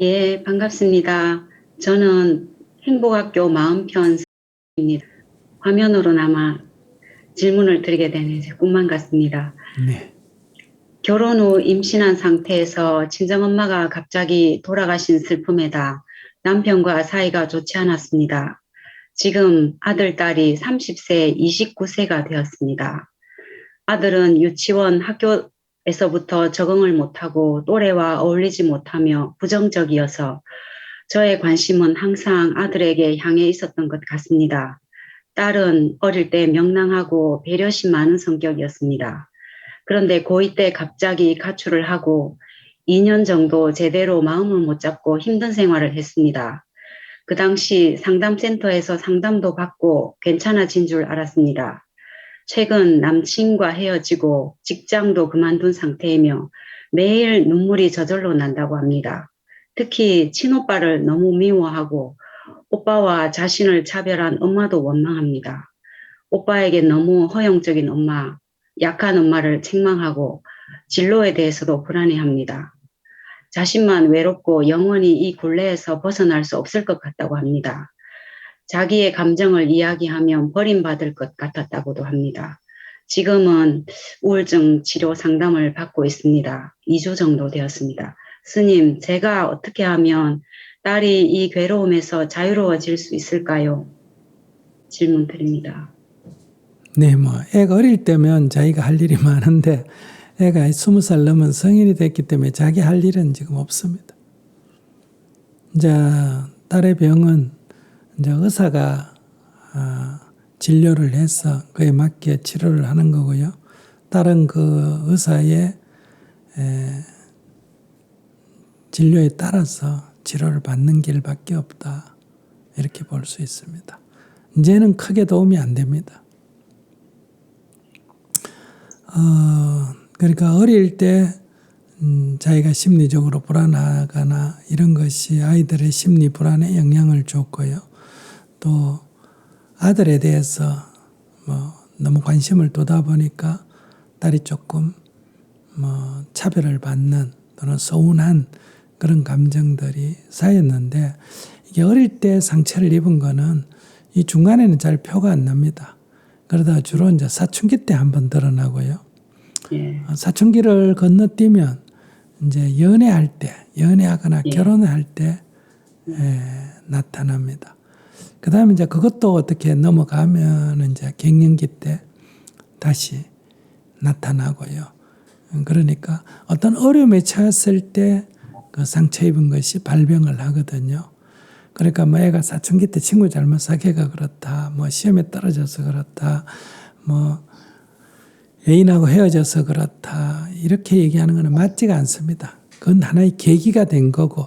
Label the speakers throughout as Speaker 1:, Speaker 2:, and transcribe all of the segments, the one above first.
Speaker 1: 예, 반갑습니다. 저는 행복학교 마음편 입니다. 화면으로나마 질문을 드리게 되는 꿈만 같습니다.
Speaker 2: 네.
Speaker 1: 결혼 후 임신한 상태에서 친정엄마가 갑자기 돌아가신 슬픔에다 남편과 사이가 좋지 않았습니다. 지금 아들, 딸이 30세, 29세가 되었습니다. 아들은 유치원 학교 에서부터 적응을 못하고 또래와 어울리지 못하며 부정적이어서 저의 관심은 항상 아들에게 향해 있었던 것 같습니다. 딸은 어릴 때 명랑하고 배려심 많은 성격이었습니다. 그런데 고2 때 갑자기 가출을 하고 2년 정도 제대로 마음을 못 잡고 힘든 생활을 했습니다. 그 당시 상담센터에서 상담도 받고 괜찮아진 줄 알았습니다. 최근 남친과 헤어지고 직장도 그만둔 상태이며 매일 눈물이 저절로 난다고 합니다. 특히 친오빠를 너무 미워하고 오빠와 자신을 차별한 엄마도 원망합니다. 오빠에게 너무 허용적인 엄마, 약한 엄마를 책망하고 진로에 대해서도 불안해합니다. 자신만 외롭고 영원히 이 굴레에서 벗어날 수 없을 것 같다고 합니다. 자기의 감정을 이야기하면 버림받을 것 같았다고도 합니다. 지금은 우울증 치료 상담을 받고 있습니다. 2주 정도 되었습니다. 스님, 제가 어떻게 하면 딸이 이 괴로움에서 자유로워질 수 있을까요? 질문 드립니다.
Speaker 2: 네, 뭐, 애가 어릴 때면 자기가 할 일이 많은데, 애가 스무 살 넘은 성인이 됐기 때문에 자기 할 일은 지금 없습니다. 이제 딸의 병은 이제 의사가 아, 진료를 해서 그에 맞게 치료를 하는 거고요. 딸은 그 의사의 에, 진료에 따라서 치료를 받는 길밖에 없다. 이렇게 볼 수 있습니다. 이제는 크게 도움이 안 됩니다. 어, 그러니까 어릴 때 음, 자기가 심리적으로 불안하거나 이런 것이 아이들의 심리 불안에 영향을 줬고요. 또 아들에 대해서 뭐 너무 관심을 두다 보니까 딸이 조금 뭐 차별을 받는 또는 서운한 그런 감정들이 쌓였는데 이게 어릴 때 상처를 입은 거는 이 중간에는 잘 표가 안 납니다. 그러다 주로 이제 사춘기 때 한번 드러나고요.
Speaker 1: 예,
Speaker 2: 어, 사춘기를 건너뛰면 이제 연애할 때, 연애하거나
Speaker 1: 예.
Speaker 2: 결혼할 때 에, 나타납니다. 그 다음에 이제 그것도 어떻게 넘어가면 이제 갱년기 때 다시 나타나고요. 음, 그러니까 어떤 어려움에 처했을 때 그 상처 입은 것이 발병을 하거든요. 그러니까 뭐 애가 사춘기 때 친구 잘못 사귀가 그렇다, 뭐 시험에 떨어져서 그렇다, 뭐 애인하고 헤어져서 그렇다 이렇게 얘기하는 것은 맞지가 않습니다. 그건 하나의 계기가 된 거고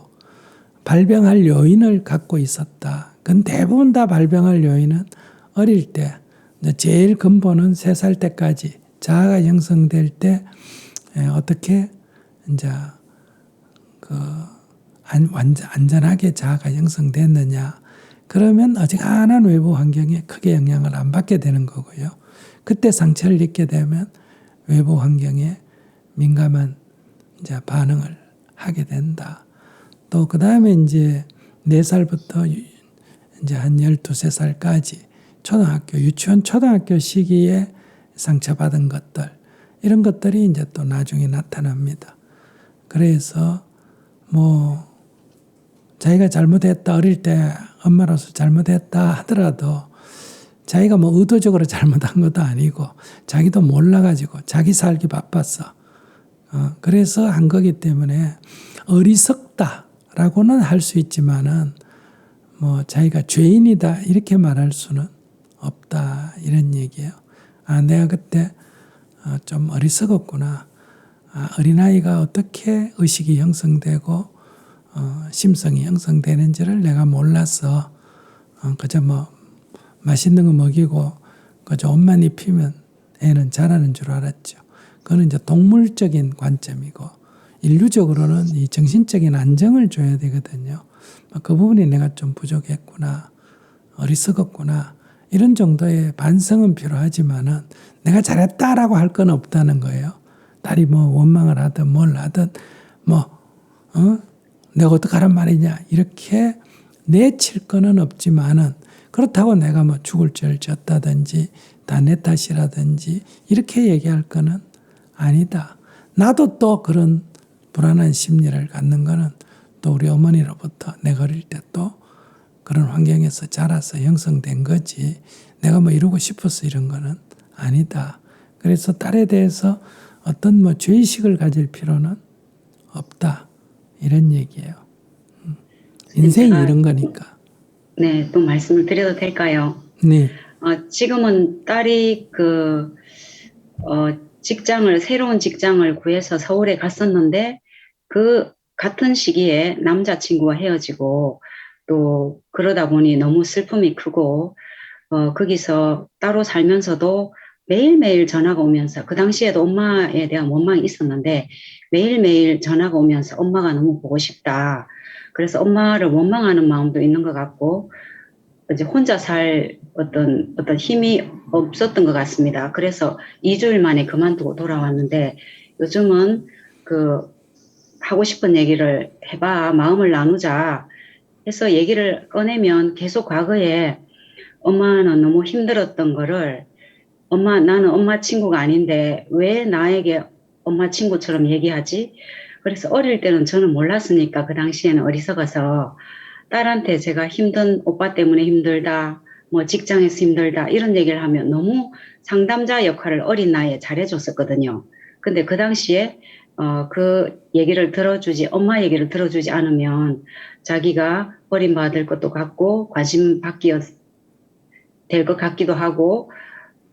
Speaker 2: 발병할 요인을 갖고 있었다. 그건 대부분 다 발병할 요인은 어릴 때 제일 근본은 세 살 때까지 자아가 형성될 때 에, 어떻게 이제 그 안전하게 자아가 형성됐느냐 그러면 어지간한 외부 환경에 크게 영향을 안 받게 되는 거고요. 그때 상처를 입게 되면 외부 환경에 민감한 이제 반응을 하게 된다. 또 그 다음에 이제 네 살부터 이제 한 열두세 살까지 초등학교, 유치원 초등학교 시기에 상처받은 것들, 이런 것들이 이제 또 나중에 나타납니다. 그래서 뭐 자기가 잘못했다, 어릴 때 엄마로서 잘못했다 하더라도 자기가 뭐 의도적으로 잘못한 것도 아니고 자기도 몰라가지고 자기 살기 바빴어. 어, 그래서 한 거기 때문에 어리석다라고는 할 수 있지만은 뭐 자기가 죄인이다 이렇게 말할 수는 없다 이런 얘기예요. 아 내가 그때 어, 좀 어리석었구나. 아, 어린아이가 어떻게 의식이 형성되고 어, 심성이 형성되는지를 내가 몰라서 어, 그저 뭐 맛있는 거 먹이고 그저 옷만 입히면 애는 자라는 줄 알았죠. 그거는 이제 동물적인 관점이고 인류적으로는 이 정신적인 안정을 줘야 되거든요. 그 부분이 내가 좀 부족했구나, 어리석었구나 이런 정도의 반성은 필요하지만은 내가 잘했다라고 할 건 없다는 거예요. 딸이 뭐 원망을 하든 뭘 하든 뭐 어? 내가 어떡하란 말이냐 이렇게 내칠 거는 없지만은 그렇다고 내가 뭐 죽을 죄를 졌다든지 다 내 탓이라든지 이렇게 얘기할 거는 아니다. 나도 또 그런 불안한 심리를 갖는 거는 또 우리 어머니로부터 내가 어릴 때 또 그런 환경에서 자라서 형성된 거지. 내가 뭐 이루고 싶어서 이런 거는 아니다. 그래서 딸에 대해서 어떤 뭐 죄의식을 가질 필요는 없다. 이런 얘기예요. 음. 인생이
Speaker 1: 제가-
Speaker 2: 이런 거니까.
Speaker 1: 네, 또 말씀을 드려도 될까요?
Speaker 2: 네.
Speaker 1: 어, 지금은 딸이 그, 어, 직장을, 새로운 직장을 구해서 서울에 갔었는데, 그 같은 시기에 남자친구와 헤어지고, 또 그러다 보니 너무 슬픔이 크고, 어, 거기서 따로 살면서도 매일매일 전화가 오면서, 그 당시에도 엄마에 대한 원망이 있었는데, 매일매일 전화가 오면서 엄마가 너무 보고 싶다. 그래서 엄마를 원망하는 마음도 있는 것 같고, 이제 혼자 살 어떤 어떤 힘이 없었던 것 같습니다. 그래서 2주일 만에 그만두고 돌아왔는데 요즘은 그 하고 싶은 얘기를 해봐 마음을 나누자 해서 얘기를 꺼내면 계속 과거에 엄마는 너무 힘들었던 거를 엄마 나는 엄마 친구가 아닌데 왜 나에게 엄마 친구처럼 얘기하지? 그래서 어릴 때는 저는 몰랐으니까 그 당시에는 어리석어서 딸한테 제가 힘든 오빠 때문에 힘들다, 뭐 직장에서 힘들다 이런 얘기를 하면 너무 상담자 역할을 어린 나이에 잘해줬었거든요. 근데 그 당시에 어, 그 얘기를 들어주지, 엄마 얘기를 들어주지 않으면 자기가 버림받을 것도 같고 관심 받기 될 것 같기도 하고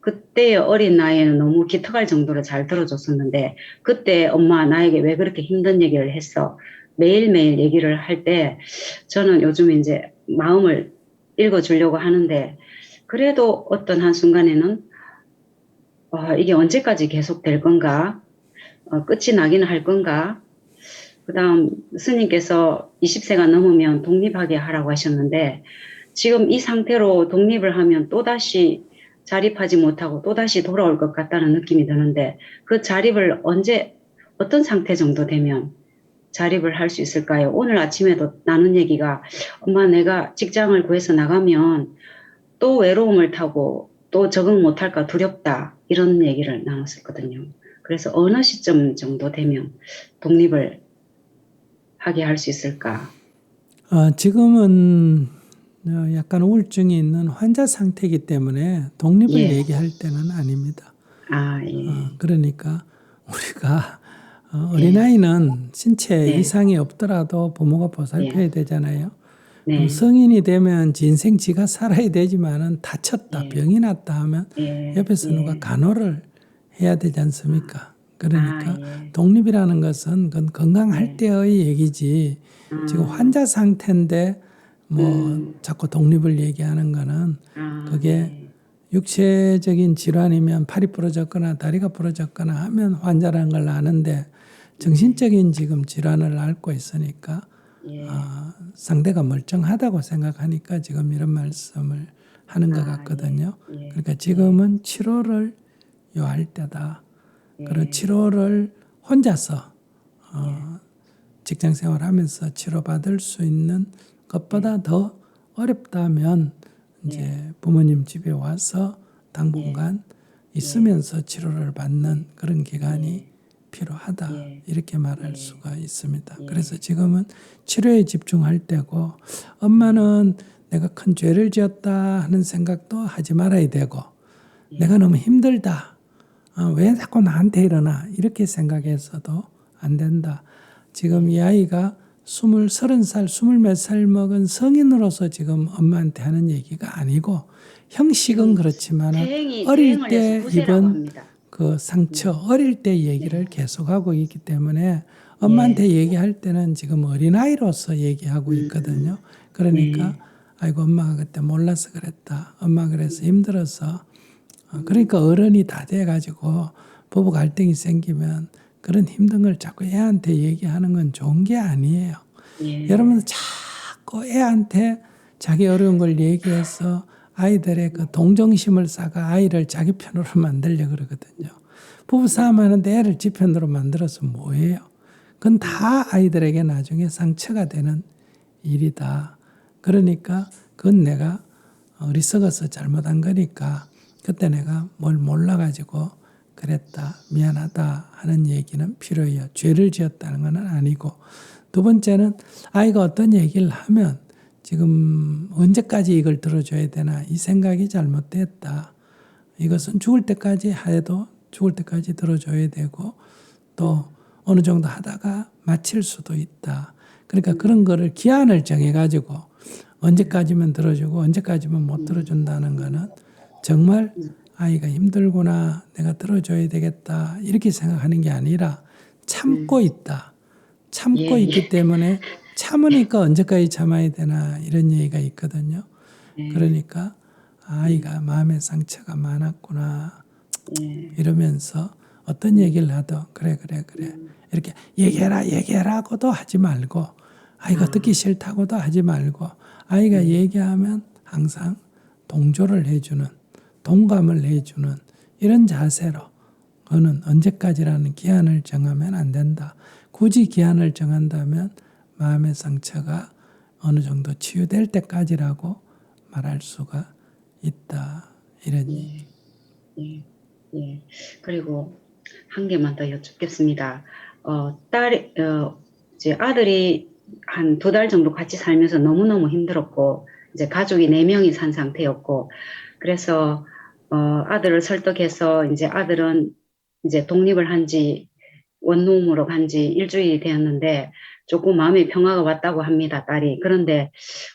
Speaker 1: 그때 어린 나이에는 너무 기특할 정도로 잘 들어줬었는데 그때 엄마 나에게 왜 그렇게 힘든 얘기를 했어? 매일매일 얘기를 할 때 저는 요즘 이제 마음을 읽어주려고 하는데 그래도 어떤 한순간에는 어, 이게 언제까지 계속 될 건가 어, 끝이 나기는 할 건가 그 다음 스님께서 20세가 넘으면 독립하게 하라고 하셨는데 지금 이 상태로 독립을 하면 또다시 자립하지 못하고 또다시 돌아올 것 같다는 느낌이 드는데 그 자립을 언제 어떤 상태 정도 되면 자립을 할 수 있을까요? 오늘 아침에도 나눈 얘기가 엄마 내가 직장을 구해서 나가면 또 외로움을 타고 또 적응 못할까 두렵다 이런 얘기를 나눴었거든요. 그래서 어느 시점 정도 되면 독립을 하게 할 수 있을까?
Speaker 2: 어, 지금은 어, 약간 우울증이 있는 환자 상태이기 때문에 독립을
Speaker 1: 예.
Speaker 2: 얘기할 때는 아닙니다.
Speaker 1: 아 예.
Speaker 2: 어, 그러니까 우리가 어,
Speaker 1: 예.
Speaker 2: 어린아이는 신체
Speaker 1: 네.
Speaker 2: 이상이 없더라도 부모가 보살펴야 되잖아요.
Speaker 1: 네.
Speaker 2: 성인이 되면 인생 지가 살아야 되지만은 다쳤다,
Speaker 1: 예.
Speaker 2: 병이 났다 하면
Speaker 1: 예.
Speaker 2: 옆에서
Speaker 1: 예.
Speaker 2: 누가 간호를 해야 되지 않습니까? 그러니까
Speaker 1: 아, 예.
Speaker 2: 독립이라는 것은 그건 건강할
Speaker 1: 네.
Speaker 2: 때의 얘기지 지금
Speaker 1: 아,
Speaker 2: 환자 상태인데 뭐
Speaker 1: 음.
Speaker 2: 자꾸 독립을 얘기하는 거는
Speaker 1: 아,
Speaker 2: 그게
Speaker 1: 예.
Speaker 2: 육체적인 질환이면 팔이 부러졌거나 다리가 부러졌거나 하면 환자라는 걸 아는데 정신적인 지금 질환을 앓고 있으니까
Speaker 1: 예.
Speaker 2: 아, 상대가 멀쩡하다고 생각하니까 지금 이런 말씀을 하는 것
Speaker 1: 아,
Speaker 2: 같거든요.
Speaker 1: 예.
Speaker 2: 그러니까 지금은 치료를 요할 때다.
Speaker 1: 예.
Speaker 2: 그런 치료를 혼자서 어, 직장 생활하면서 치료받을 수 있는 것보다 더 어렵다면 이제 부모님 집에 와서 당분간 있으면서 치료를 받는 그런 기간이 필요하다
Speaker 1: 예.
Speaker 2: 이렇게 말할 수가 있습니다. 그래서 지금은 치료에 집중할 때고 엄마는 내가 큰 죄를 지었다 하는 생각도 하지 말아야 되고 내가 너무 힘들다. 어, 왜 자꾸 나한테 일어나? 이렇게 생각해서도 안 된다. 지금 이 아이가 스물, 서른 살, 스물 몇 살 먹은 성인으로서 지금 엄마한테 하는 얘기가 아니고 형식은 그렇지만 어릴 때 입은. 그 상처, 어릴 때 얘기를 계속하고 있기 때문에 엄마한테 얘기할 때는 지금 어린아이로서 얘기하고 있거든요. 그러니까 아이고 엄마가 그때 몰라서 그랬다. 엄마 그래서 힘들어서 어, 그러니까 어른이 다 돼가지고 부부 갈등이 생기면 그런 힘든 걸 자꾸 애한테 얘기하는 건 좋은 게 아니에요.
Speaker 1: 예.
Speaker 2: 여러분 자꾸 애한테 자기 어려운 걸 얘기해서 아이들의 그 동정심을 쌓아 아이를 자기 편으로 만들려 그러거든요. 부부싸움 하는데 애를 지 편으로 만들어서 뭐예요? 그건 다 아이들에게 나중에 상처가 되는 일이다. 그러니까 그건 내가 어리석어서 잘못한 거니까 그때 내가 뭘 몰라가지고 그랬다. 미안하다 하는 얘기는 필요해요. 죄를 지었다는 건 아니고. 두 번째는 아이가 어떤 얘기를 하면 지금 언제까지 이걸 들어줘야 되나 이 생각이 잘못됐다. 이것은 죽을 때까지 해도 죽을 때까지 들어줘야 되고 또 어느 정도 하다가 마칠 수도 있다. 그러니까 그런 거를 기한을 정해가지고 언제까지면 들어주고 언제까지면 못 들어준다는 거는 정말 아이가 힘들구나 내가 들어줘야 되겠다 이렇게 생각하는 게 아니라 참고 있다. 참고
Speaker 1: 예,
Speaker 2: 있기 때문에 참으니까 언제까지 참아야 되나 이런 얘기가 있거든요.
Speaker 1: 네.
Speaker 2: 그러니까 아이가 마음의 상처가 많았구나
Speaker 1: 예.
Speaker 2: 이러면서 어떤 얘기를 하든 그래 그래 그래 이렇게 얘기해라 얘기해라고도 하지 말고 아이가 듣기 싫다고도 하지 말고 아이가 얘기하면 항상 동조를 해주는 동감을 해주는 이런 자세로 그는 언제까지라는 기한을 정하면 안 된다. 굳이 기한을 정한다면 마음의 상처가 어느 정도 치유될 때까지라고 말할 수가 있다. 이런 얘기.
Speaker 1: 예, 예. 그리고 한 개만 더 여쭙겠습니다. 어, 딸, 어, 이제 아들이 한 두 달 정도 같이 살면서 너무너무 힘들었고, 이제 가족이 네 명이 산 상태였고, 그래서, 어, 아들을 설득해서 이제 아들은 이제 독립을 한 지, 원룸으로 간 지 일주일이 되었는데, 조금 마음의 평화가 왔다고 합니다, 딸이. 그런데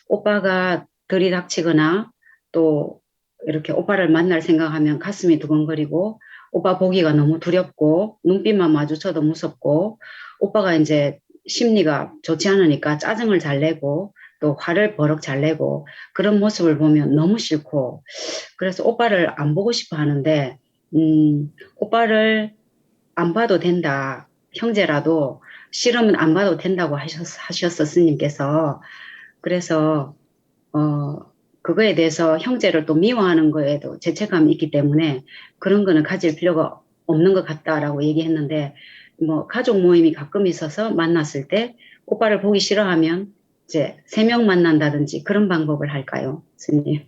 Speaker 1: 오빠가 들이닥치거나 또 이렇게 오빠를 만날 생각하면 가슴이 두근거리고 오빠 보기가 너무 두렵고 눈빛만 마주쳐도 무섭고 오빠가 이제 심리가 좋지 않으니까 짜증을 잘 내고 또 화를 버럭 잘 내고 그런 모습을 보면 너무 싫고 그래서 오빠를 안 보고 싶어 하는데 음 오빠를 안 봐도 된다. 형제라도 싫으면 안 봐도 된다고 하셨, 하셨어 스님께서. 그래서 어 그거에 대해서 형제를 또 미워하는 거에도 죄책감이 있기 때문에 그런 거는 가질 필요가 없는 것 같다라고 얘기했는데 뭐 가족 모임이 가끔 있어서 만났을 때 오빠를 보기 싫어하면 이제 세 명 만난다든지 그런 방법을 할까요, 스님?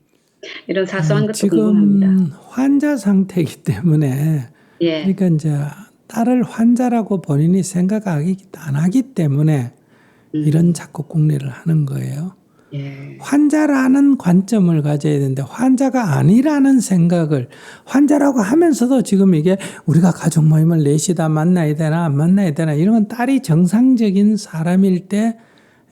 Speaker 1: 이런 사소한
Speaker 2: 음,
Speaker 1: 것도
Speaker 2: 지금
Speaker 1: 궁금합니다.
Speaker 2: 환자 상태이기 때문에
Speaker 1: 예,
Speaker 2: 그러니까 이제 딸을 환자라고 본인이 생각하기 안 하기 때문에
Speaker 1: 음,
Speaker 2: 이런 자꾸 궁리를 하는 거예요.
Speaker 1: 예,
Speaker 2: 환자라는 관점을 가져야 되는데 환자가 아니라는 생각을 환자라고 하면서도 지금 이게 우리가 가족 모임을 넷이다 만나야 되나 안 만나야 되나 이런 건 딸이 정상적인 사람일 때 에,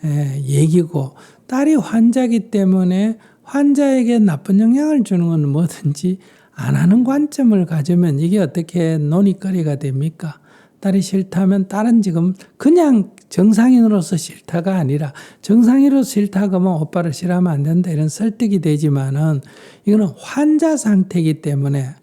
Speaker 2: 얘기고 딸이 환자기 때문에 환자에게 나쁜 영향을 주는 건 뭐든지 안 하는 관점을 가지면 이게 어떻게 논의거리가 됩니까? 딸이 싫다면 딸은 지금 그냥 정상인으로서 싫다가 아니라 정상인으로서 싫다 그러면 오빠를 싫어하면 안 된다 이런 설득이 되지만은 이거는 환자 상태이기 때문에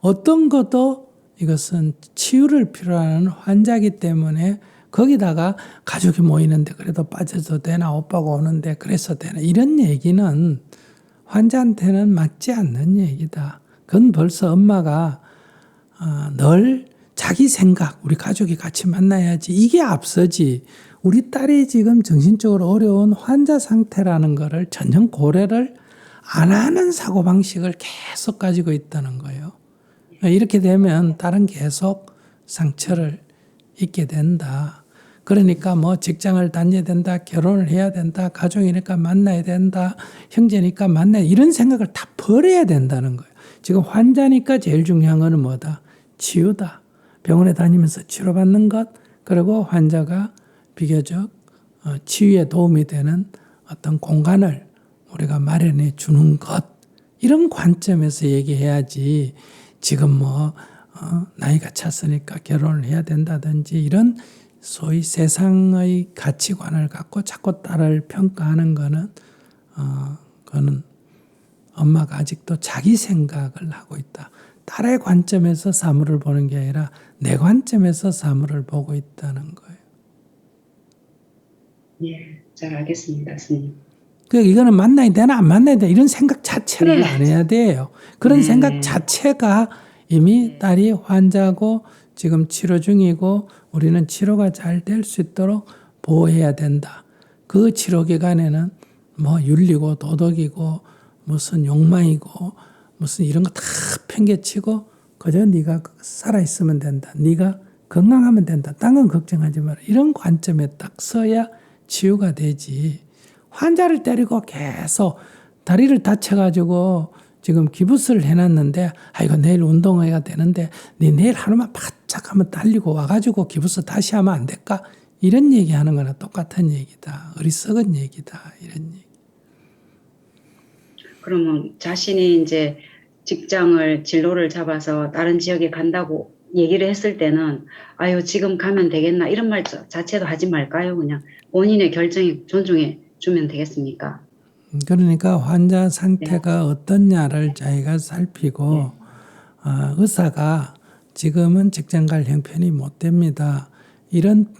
Speaker 2: 어떤 것도 이것은 치유를 필요하는 환자이기 때문에 거기다가 가족이 모이는데 그래도 빠져도 되나 오빠가 오는데 그래서 되나 이런 얘기는 환자한테는 맞지 않는 얘기다. 그건 벌써 엄마가 어, 늘 자기 생각, 우리 가족이 같이 만나야지. 이게 앞서지. 우리 딸이 지금 정신적으로 어려운 환자 상태라는 거를 전혀 고려를 안 하는 사고방식을 계속 가지고 있다는 거예요. 이렇게 되면 딸은 계속 상처를 입게 된다. 그러니까 뭐 직장을 다녀야 된다, 결혼을 해야 된다, 가족이니까 만나야 된다, 형제니까 만나야 이런 생각을 다 버려야 된다는 거예요. 지금 환자니까 제일 중요한 거는 뭐다? 치유다. 병원에 다니면서 치료받는 것, 그리고 환자가 비교적 어, 치유에 도움이 되는 어떤 공간을 우리가 마련해 주는 것, 이런 관점에서 얘기해야지 지금 뭐, 어, 나이가 찼으니까 결혼을 해야 된다든지 이런 소위 세상의 가치관을 갖고 자꾸 딸을 평가하는 거는, 어, 그거는 엄마가 아직도 자기 생각을 하고 있다. 딸의 관점에서 사물을 보는 게 아니라 내 관점에서 사물을 보고 있다는 거예요.
Speaker 1: 예, 잘 알겠습니다, 스님.
Speaker 2: 그 이거는 만나야 되나 안 만나야 되나 이런 생각 자체를
Speaker 1: 네.
Speaker 2: 안 해야 돼요. 그런
Speaker 1: 네.
Speaker 2: 생각 자체가 이미 딸이 환자고 지금 치료 중이고 우리는 치료가 잘 될 수 있도록 보호해야 된다. 그 치료 기간에는 뭐 윤리고 도덕이고 무슨 욕망이고 무슨 이런 거 다 팽개치고 그저 네가 살아 있으면 된다. 네가 건강하면 된다. 딴건 걱정하지 마라. 이런 관점에 딱 서야 치유가 되지. 환자를 때리고 계속 다리를 다쳐가지고 지금 기부스를 해놨는데 아 이거 내일 운동해야 되는데 네 내일 하루만 바짝 한번 달리고 와가지고 기부스 다시 하면 안 될까? 이런 얘기하는 거나 똑같은 얘기다. 어리석은 얘기다. 이런 얘기.
Speaker 1: 그러면 자신이 이제 직장을 진로를 잡아서 다른 지역에 간다고 얘기를 했을 때는 아유 지금 가면 되겠나 이런 말 자- 자체도 하지 말까요? 그냥 본인의 결정에 존중해 주면 되겠습니까?
Speaker 2: 그러니까 환자 상태가 어떻냐를 자기가 살피고 아, 의사가 지금은 직장 갈 형편이 못 됩니다. 이런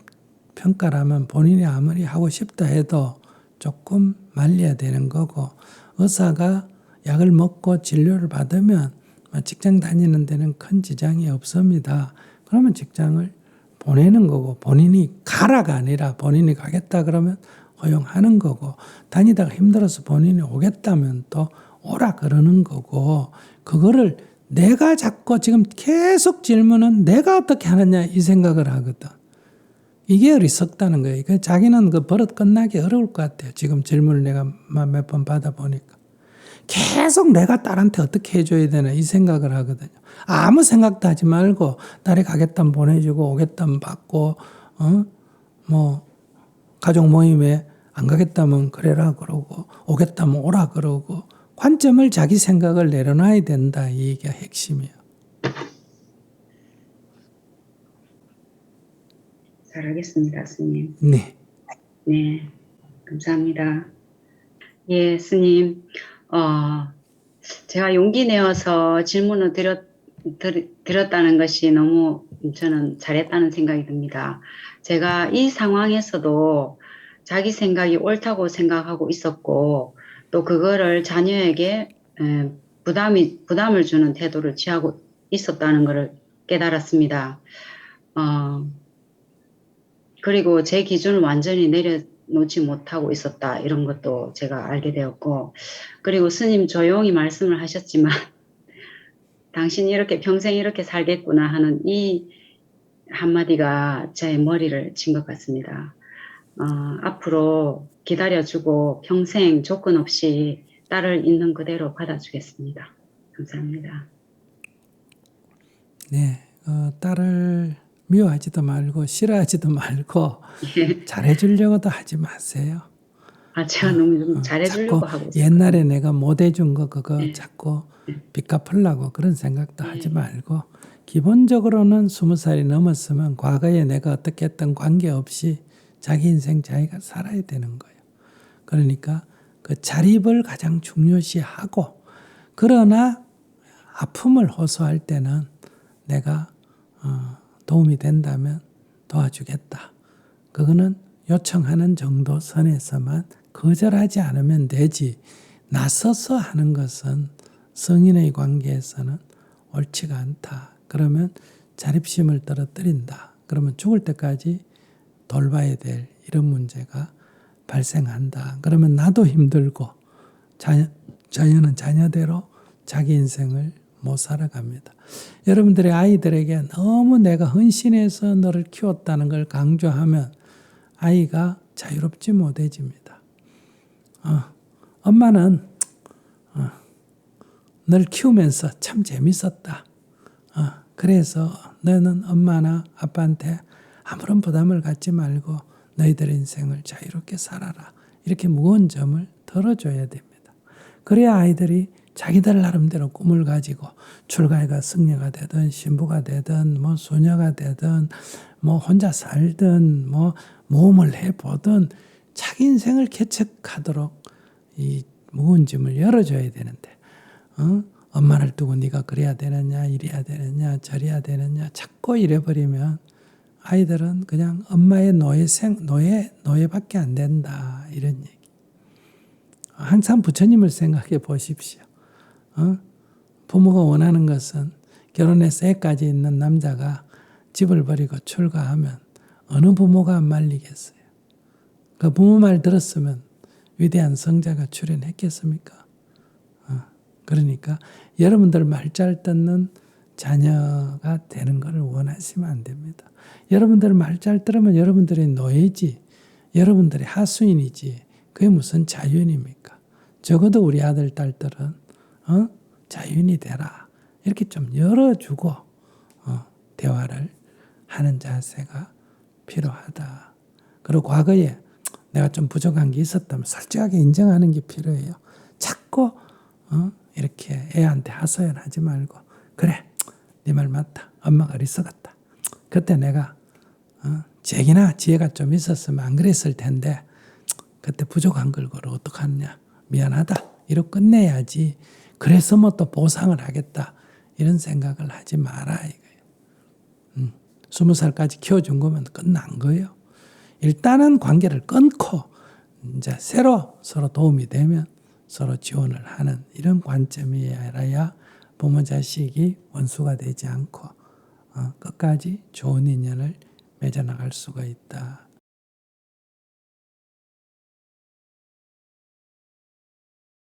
Speaker 2: 평가라면 본인이 아무리 하고 싶다 해도 조금 말려야 되는 거고 의사가 약을 먹고 진료를 받으면 뭐 직장 다니는 데는 큰 지장이 없습니다. 그러면 직장을 보내는 거고 본인이 가라가 아니라 본인이 가겠다 그러면 허용하는 거고 다니다가 힘들어서 본인이 오겠다면 또 오라 그러는 거고 그거를 내가 자꾸 지금 계속 질문은 내가 어떻게 하느냐 이 생각을 하거든. 이게 어리석다는 거예요. 그 자기는 그 버릇 끝나기 어려울 것 같아요. 지금 질문을 내가 몇 번 받아보니까. 계속 내가 딸한테 어떻게 해줘야 되나 이 생각을 하거든요. 아무 생각도 하지 말고 딸이 가겠다면 보내주고 오겠다면 받고 어? 뭐 가족 모임에 안 가겠다면 그래라 그러고 오겠다면 오라 그러고 관점을 자기 생각을 내려놔야 된다 이게 핵심이에요.
Speaker 1: 잘 알겠습니다, 스님.
Speaker 2: 네.
Speaker 1: 네, 감사합니다. 예, 스님. 어, 제가 용기 내어서 질문을 드렸, 드, 드렸다는 것이 너무 저는 잘했다는 생각이 듭니다. 제가 이 상황에서도 자기 생각이 옳다고 생각하고 있었고, 또 그거를 자녀에게 에, 부담이, 부담을 주는 태도를 취하고 있었다는 것을 깨달았습니다. 어, 그리고 제 기준을 완전히 내려놓지 못하고 있었다. 이런 것도 제가 알게 되었고, 그리고 스님 조용히 말씀을 하셨지만, 당신이 이렇게 평생 이렇게 살겠구나 하는 이 한마디가 제 머리를 친 것 같습니다. 어, 앞으로 기다려주고 평생 조건 없이 딸을 있는 그대로 받아주겠습니다. 감사합니다.
Speaker 2: 네. 어, 딸을 미워하지도 말고 싫어하지도 말고 잘해주려고도 하지 마세요.
Speaker 1: 아, 제가 너무 좀
Speaker 2: 어,
Speaker 1: 잘해주려고 하고 있어요.
Speaker 2: 옛날에 내가 못 해준 거 그거
Speaker 1: 네.
Speaker 2: 자꾸 빚 갚으려고 그런 생각도 하지 말고 기본적으로는 스무 살이 넘었으면 과거에 내가 어떻게 했던 관계없이 자기 인생 자기가 살아야 되는 거예요. 그러니까 그 자립을 가장 중요시하고 그러나 아픔을 호소할 때는 내가 어, 도움이 된다면 도와주겠다. 그거는 요청하는 정도 선에서만 거절하지 않으면 되지. 나서서 하는 것은 성인의 관계에서는 옳지가 않다. 그러면 자립심을 떨어뜨린다. 그러면 죽을 때까지 돌봐야 될 이런 문제가 발생한다. 그러면 나도 힘들고 자녀, 자녀는 자녀대로 자기 인생을 못 살아갑니다. 여러분들의 아이들에게 너무 내가 헌신해서 너를 키웠다는 걸 강조하면 아이가 자유롭지 못해집니다. 어, 엄마는 어, 널 키우면서 참 재밌었다. 어, 그래서 너는 엄마나 아빠한테 아무런 부담을 갖지 말고 너희들의 인생을 자유롭게 살아라. 이렇게 무거운 점을 덜어줘야 됩니다. 그래야 아이들이 자기들 나름대로 꿈을 가지고 출가해가 승려가 되든 신부가 되든 뭐 소녀가 되든 뭐 혼자 살든 뭐 모험을 해보든 자기 인생을 개척하도록 이 무거운 짐을 열어줘야 되는데 어? 엄마를 두고 네가 그래야 되느냐 이래야 되느냐 저래야 되느냐 자꾸 이래버리면 아이들은 그냥 엄마의 노예 생 노예 노예밖에 안 된다 이런 얘기. 항상 부처님을 생각해 보십시오. 어? 부모가 원하는 것은 결혼해서 애까지 있는 남자가 집을 버리고 출가하면 어느 부모가 안 말리겠어요. 그 부모 말 들었으면 위대한 성자가 출연했겠습니까? 어, 그러니까 여러분들 말 잘 듣는 자녀가 되는 것을 원하시면 안 됩니다. 여러분들 말잘 들으면 여러분들의 노예지, 여러분들의 하수인이지, 그게 무슨 자유인입니까? 적어도 우리 아들, 딸들은, 어? 자유인이 되라. 이렇게 좀 열어주고, 어, 대화를 하는 자세가 필요하다. 그리고 과거에 내가 좀 부족한 게 있었다면 솔직하게 인정하는 게 필요해요. 자꾸 어? 이렇게 애한테 하소연하지 말고 그래 네 말 맞다. 엄마가 어리석었다. 그때 내가 어? 제기나 지혜가 좀 있었으면 안 그랬을 텐데 그때 부족한 걸 그걸 어떡하느냐 미안하다 이러고 끝내야지 그래서 뭐 또 보상을 하겠다 이런 생각을 하지 마라 이거예요. 음, 스무 살까지 키워준 거면 끝난 거예요. 일단은 관계를 끊고 이제 새로 서로 도움이 되면 서로 지원을 하는 이런 관점이어야 부모 자식이 원수가 되지 않고 어, 끝까지 좋은 인연을 맺어나갈 수가 있다.